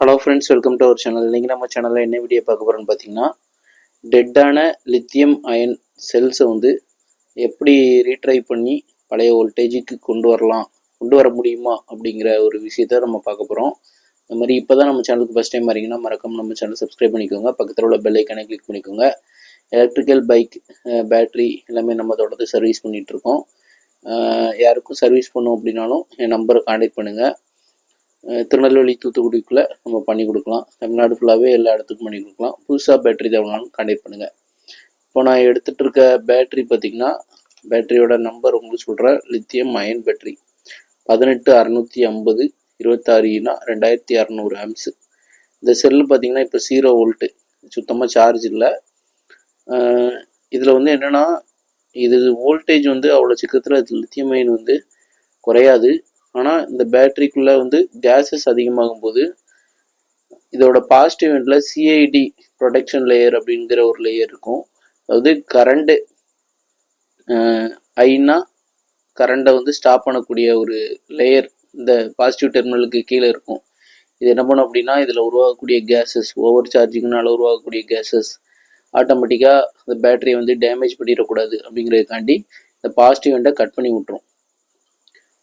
Hello friends welcome to our channel இன்றைக்கி நம்ம சேனலில் என்ன வீடியோ பார்க்க போகிறோன்னு பார்த்தீங்கன்னா டெட்டான லித்தியம் அயன் செல்ஸை வந்து எப்படி ரீட்ரை பண்ணி பழைய வோல்டேஜுக்கு கொண்டு வரலாம் கொண்டு வர முடியுமா அப்படிங்கிற ஒரு விஷயத்த நம்ம பார்க்க போகிறோம் இந்த மாதிரி இப்போ தான் நம்ம சேனலுக்கு ஃபஸ்ட் டைம் வரீங்கன்னா மறக்காம நம்ம சேனல் சப்ஸ்கிரைப் பண்ணிக்கோங்க. பக்கத்தில் உள்ள பெல் ஐக்கனை கிளிக் பண்ணிக்கோங்க. எலக்ட்ரிக்கல் பைக் பேட்ரி எல்லாமே நம்ம தொடர்ந்து சர்வீஸ் பண்ணிகிட்ருக்கோம் யாருக்கும் சர்வீஸ் பண்ணோம் அப்படின்னாலும் என் நம்பரை காண்டாக்ட் பண்ணுங்கள் திருநெல்வேலி தூத்துக்குடிக்குள்ளே நம்ம பண்ணி கொடுக்கலாம். தமிழ்நாடு ஃபுல்லாகவே எல்லா இடத்துக்கும் பண்ணி கொடுக்கலாம். புதுசாக பேட்டரி தேவைனாலும் கண்டெக்ட் பண்ணுங்கள் இப்போ நான் எடுத்துகிட்டு இருக்க பேட்டரி பார்த்திங்கன்னா பேட்டரியோட நம்பர் உங்களுக்கு சொல்கிறேன் லித்தியம் அயன் பேட்டரி பதினெட்டு அறநூற்றி ஐம்பது இருபத்தாறுனா ரெண்டாயிரத்தி அறநூறு ஆம்ஸு இந்த செல்லு பார்த்தீங்கன்னா இப்போ ஜீரோ வோல்ட்டு சுத்தமாக சார்ஜ் இல்லை. இதில் வந்து என்னென்னா இது வோல்டேஜ் வந்து அவ்வளோ சீக்கிரத்தில் லித்தியம் அயன் வந்து குறையாது. ஆனால் இந்த பேட்டரிக்குள்ளே வந்து கேஸஸ் அதிகமாகும் போது இதோட பாசிட்டிவ் எண்டில் சிஐடி ப்ரொடெக்ஷன் லேயர் அப்படிங்கிற ஒரு லேயர் இருக்கும். அதாவது கரண்ட்டு ஐனா கரண்ட்டை வந்து ஸ்டாப் பண்ணக்கூடிய ஒரு லேயர் இந்த பாசிட்டிவ் டெர்மினலுக்கு கீழே இருக்கும். இது என்ன பண்ணும் அப்படின்னா இதில் உருவாகக்கூடிய கேஸஸ் ஓவர் சார்ஜிங்னால உருவாகக்கூடிய கேஸஸ் ஆட்டோமேட்டிக்காக அந்த பேட்டரியை வந்து டேமேஜ் பண்ணிடக்கூடாது அப்படிங்கிறதுக்காண்டி இந்த பாசிட்டிவ் எண்டை கட் பண்ணி விட்டுரும்.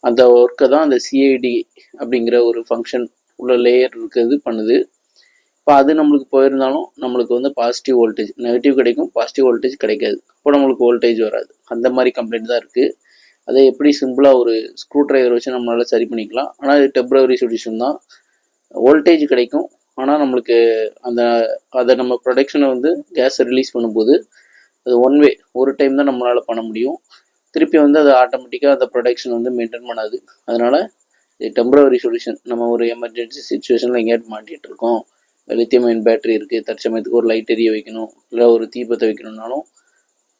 அந்த ஒர்க்கை தான் அந்த சிஐடி அப்படிங்கிற ஒரு ஃபங்க்ஷன் உள்ள லேயர் இருக்கிறது பண்ணுது. இப்போ அது நம்மளுக்கு போயிருந்தாலும் நம்மளுக்கு வந்து பாசிட்டிவ் வோல்டேஜ் நெகட்டிவ் கிடைக்கும் பாசிட்டிவ் வோல்டேஜ் கிடைக்காது. அப்போ நம்மளுக்கு வோல்டேஜ் வராது. அந்த மாதிரி கம்ப்ளைண்ட் தான் இருக்குது அதை எப்படி சிம்பிளாக ஒரு ஸ்க்ரூ ட்ரைவர் வச்சு நம்மளால் சரி பண்ணிக்கலாம். ஆனால் இது டெம்பரவரி சொல்யூஷன் தான். வோல்டேஜ் கிடைக்கும். ஆனால் நம்மளுக்கு அந்த அதை நம்ம ப்ரொடக்ஷனை வந்து கேஸை ரிலீஸ் பண்ணும்போது அது ஒன் வே ஒரு டைம் தான் நம்மளால் பண்ண முடியும். திருப்பி வந்து அது ஆட்டோமேட்டிக்காக அந்த ப்ரொடக்ஷன் வந்து மெயின்டைன் பண்ணாது. அதனால் இது டெம்பரவரி சொல்யூஷன் நம்ம ஒரு எமர்ஜென்சி சுச்சுவேஷனில் எங்கேயாட்டு மாட்டிகிட்டு இருக்கோம். லித்தியம் அயன் பேட்டரி இருக்குது தற்சமயத்துக்கு ஒரு லைட் எரிய வைக்கணும். இல்லை ஒரு தீபத்தை வைக்கணும்னாலும்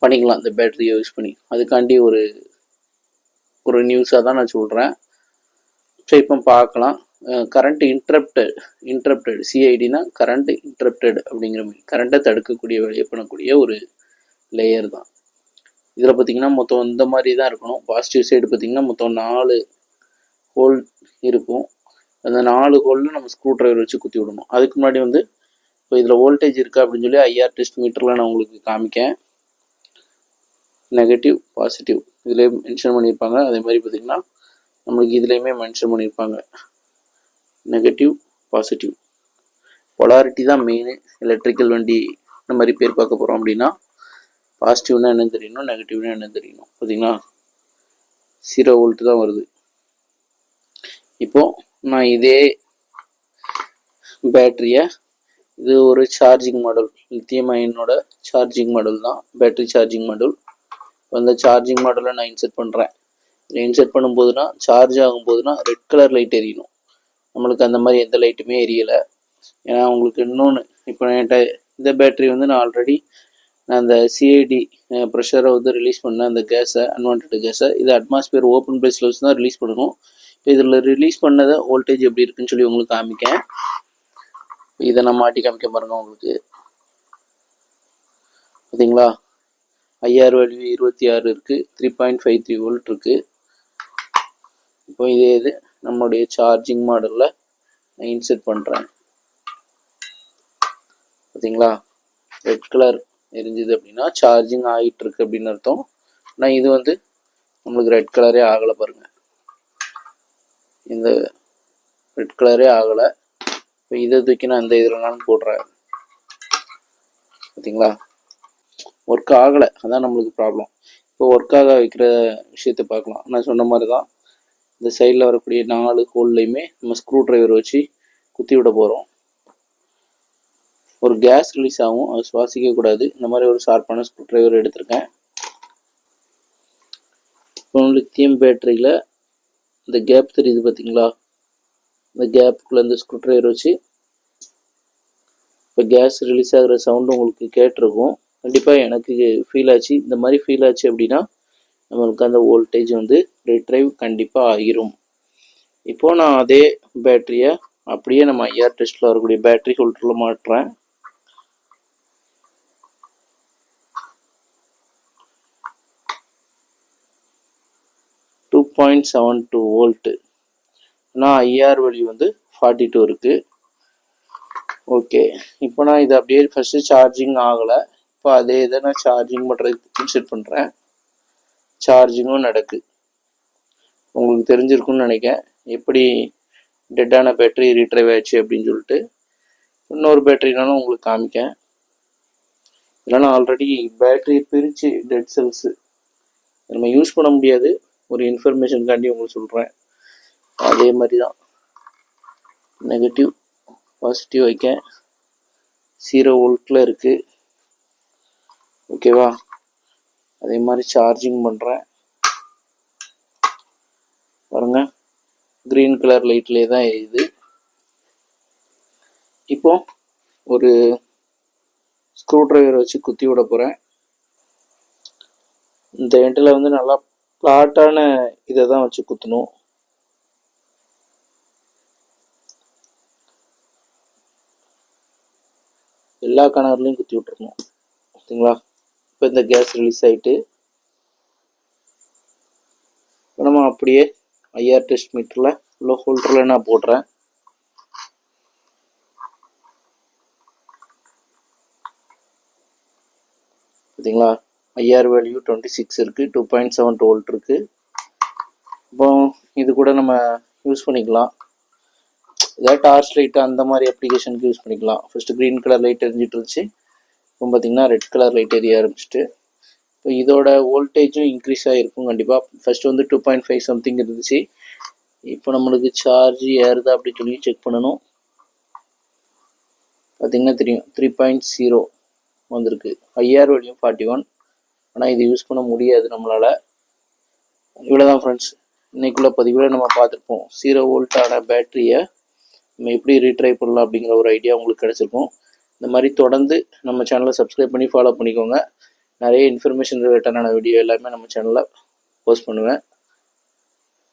பண்ணிக்கலாம். இந்த பேட்டரியை யூஸ் பண்ணி. அதுக்காண்டி ஒரு ஒரு நியூஸாக தான் நான் சொல்கிறேன் ஸோ இப்போ பார்க்கலாம். கரண்ட் இன்ட்ரப்டட் இன்ட்ரப்டட் சிஐடினா கரண்ட் இன்ட்ரப்டட் அப்படிங்கிற மாதிரி. கரண்ட்டை தடுக்கக்கூடிய வேலையை பண்ணக்கூடிய ஒரு லேயர் தான். இதில் பார்த்தீங்கன்னா மொத்தம் இந்த மாதிரி தான் இருக்கணும். பாசிட்டிவ் சைடு பார்த்தீங்கன்னா மொத்தம் நாலு ஹோல் இருக்கும். அந்த நாலு ஹோலில் நம்ம ஸ்க்ரூ ட்ரைவர் வச்சு குத்தி விடணும். அதுக்கு முன்னாடி வந்து இப்போ இதில் வோல்டேஜ் இருக்கா அப்படின்னு சொல்லி ஐஆர் டெஸ்ட் மீட்டரில் நான் உங்களுக்கு காமிக்கேன். நெகட்டிவ் பாசிட்டிவ் இதுலேயே மென்ஷன் பண்ணியிருப்பாங்க. அதே மாதிரி பார்த்திங்கன்னா நம்மளுக்கு இதுலேயுமே மென்ஷன் பண்ணியிருப்பாங்க. நெகட்டிவ் பாசிட்டிவ் பொலாரிட்டி தான் மெயின் எலக்ட்ரிக்கல் வண்டி இந்த மாதிரி பேர் பார்க்க போகிறோம் அப்படின்னா பாசிட்டிவ்னா என்னன்னு தெரியணும் நெகட்டிவ்னா என்ன தெரியணும். பார்த்தீங்களா ஜீரோ வோல்ட் தான் வருது. இப்போ நான் இதே பேட்டரியை இது ஒரு சார்ஜிங் மாடல் லித்தியம் அயனோட சார்ஜிங் மாடல் தான் பேட்டரி சார்ஜிங் மாடல் அந்த சார்ஜிங் மாடலை நான் இன்செர்ட் பண்ணுறேன் இதில் இன்செர்ட் பண்ணும்போதுனா சார்ஜ் ஆகும்போதுனா ரெட் கலர் லைட் எரியணும். நம்மளுக்கு அந்த மாதிரி எந்த லைட்டுமே எரியலை. ஏன்னா உங்களுக்கு இன்னொன்று இப்போ என்கிட்ட இந்த பேட்டரி வந்து நான் ஆல்ரெடி அந்த சிஐடி ப்ரெஷரை வந்து ரிலீஸ் பண்ண அந்த கேஸை அன்வான்ட் கேஸை இது அட்மாஸ்பியர் ஓப்பன் பிளேஸில் வச்சு தான் ரிலீஸ் பண்ணணும். இப்போ இதில் ரிலீஸ் பண்ணதை வோல்டேஜ் எப்படி இருக்குன்னு சொல்லி உங்களுக்கு காமிக்கேன் இதை நான் மாட்டி காமிக்க பாருங்க உங்களுக்கு. பார்த்தீங்களா ஐஆர் வேல்யூ இருபத்தி ஆறு இருக்குது three point five three volt இருக்குது இப்போ இதே இது நம்மளுடைய சார்ஜிங் மாடலில் நான் இன்செர்ட் பண்ணுறேன் பார்த்தீங்களா ரெட் கலர் எரிஞ்சுது அப்படின்னா சார்ஜிங் ஆகிட்டு இருக்கு அப்படின்னு அர்த்தம். ஆனால் இது வந்து நம்மளுக்கு ரெட் கலரே ஆகலை பாருங்க. இந்த ரெட் கலரே ஆகலை. இப்போ இதை தூக்கி நான் இந்த இதுலனாலும் போடுறேன். பார்த்தீங்களா ஒர்க் ஆகலை. அதான் நம்மளுக்கு ப்ராப்ளம் இப்போ ஒர்க் ஆக வைக்கிற விஷயத்த பார்க்கலாம். நான் சொன்ன மாதிரி தான் இந்த சைடில் வரக்கூடிய நாலு ஹோல்லையுமே நம்ம ஸ்க்ரூ ட்ரைவர் வச்சு குத்தி விட போகிறோம் ஒரு கேஸ் ரிலீஸ் ஆகும் அது சுவாசிக்கக்கூடாது இந்த மாதிரி ஒரு ஷார்ப்பான ஸ்க்ரூ ட்ரைவர் எடுத்திருக்கேன். இப்போ லித்தியம் பேட்டரியில் இந்த கேப் தெரியுது பார்த்தீங்களா இந்த கேப்புக்குள்ளே இந்த ஸ்க்ரூ ட்ரைவர் வச்சு இப்போ கேஸ் ரிலீஸ் ஆகிற சவுண்டு உங்களுக்கு கேட்டிருக்கும். கண்டிப்பாக எனக்கு ஃபீல் ஆச்சு. இந்த மாதிரி ஃபீல் ஆச்சு அப்படின்னா நம்மளுக்கு அந்த வோல்டேஜ் வந்து ரிட்ரைவ் கண்டிப்பாக ஆகிரும். இப்போ நான் அதே பேட்டரியை அப்படியே நம்ம ஐஆர் டெஸ்ட்டில் வரக்கூடிய பேட்டரி ஹோல்டரில் மாட்டுறேன் two point seven two volt ஆனால் ஐஆர் வழி வந்து ஃபார்ட்டி டூ இருக்குது ஓகே இப்போ நான் இது அப்படியே ஃபஸ்ட்டு சார்ஜிங் ஆகலை. இப்போ அதே இதை நான் சார்ஜிங் பண்ணுறதுக்கு செட் பண்ணுறேன் சார்ஜிங்கும் நடக்கு. உங்களுக்கு தெரிஞ்சிருக்கும்னு நினைக்கிறேன். எப்படி டெட்டான பேட்டரி ரீட்ரைவ் ஆச்சு அப்படின்னு சொல்லிட்டு இன்னொரு பேட்டரினாலும் உங்களுக்கு காமிக்கேன் இல்லைன்னா ஆல்ரெடி பேட்டரி பிரித்து டெட் செல்ஸு நம்ம யூஸ் பண்ண முடியாது. ஒரு இன்ஃபர்மேஷனுக்காண்டி உங்களுக்கு சொல்கிறேன் அதே மாதிரி தான் நெகட்டிவ் பாசிட்டிவ் வைக்க ஜீரோ வோல்ட்டில் இருக்குது ஓகேவா அதே மாதிரி சார்ஜிங் பண்ணுறேன் பாருங்க. க்ரீன் கலர் லைட்லேயே தான் எரியுது இப்போ ஒரு ஸ்க்ரூ ட்ரைவர் வச்சு குத்தி விட போகிறேன் இந்த எண்டில் வந்து நல்லா ஃப்ளாட்டான இதை தான் வச்சு குத்தணும். எல்லா கணவர்லையும் குத்தி விட்டுருணும் ஓகேங்களா இப்போ இந்த கேஸ் ரிலீஸ் ஆகிட்டு நம்ம அப்படியே ஐஆர் டெஸ்ட் மீட்டரில் உள்ள ஹோல்டரில் நான் போடுறேன். பார்த்தீங்களா ஐஆர் வேல்யூ டுவெண்ட்டி சிக்ஸ் இருக்குது two point seven two volt இருக்குது இப்போ இது கூட நம்ம யூஸ் பண்ணிக்கலாம். ஏதாவது டார்ச் லைட்டு அந்த மாதிரி அப்ளிகேஷனுக்கு யூஸ் பண்ணிக்கலாம். ஃபஸ்ட்டு க்ரீன் கலர் லைட் எரிஞ்சிட்டு இருந்துச்சு இப்போ பார்த்தீங்கன்னா ரெட் கலர் லைட் எரிய ஆரம்பிச்சிட்டு. இப்போ இதோட வோல்டேஜும் இன்க்ரீஸ் ஆகிருக்கும் கண்டிப்பாக ஃபஸ்ட்டு வந்து டூ பாயிண்ட் ஃபைவ் சம்திங் இருந்துச்சு. இப்போ நம்மளுக்கு சார்ஜ் ஏறுதா அப்படின்னு சொல்லி செக் பண்ணணும். பார்த்தீங்கன்னா தெரியும் த்ரீ பாயிண்ட் ஜீரோ வந்திருக்கு. ஐஆர் வேல்யூ ஃபார்ட்டி ஒன் ஆனால் இது யூஸ் பண்ண முடியாது நம்மளால். இவ்வளோ தான் ஃப்ரெண்ட்ஸ் இன்னைக்குள்ள பதிவில் நம்ம பார்த்துருப்போம். ஜீரோ வோல்ட்டான பேட்டரியை நம்ம எப்படி ரீட்ரை பண்ணலாம் அப்படிங்கிற ஒரு ஐடியா உங்களுக்கு கிடச்சிருக்கும். இந்த மாதிரி தொடர்ந்து நம்ம சேனலை சப்ஸ்கிரைப் பண்ணி ஃபாலோ பண்ணிக்கோங்க. நிறைய இன்ஃபர்மேஷன் ரிலேட்டடான வீடியோ எல்லாமே நம்ம சேனலில் போஸ்ட் பண்ணுவேன்.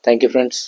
Thank you friends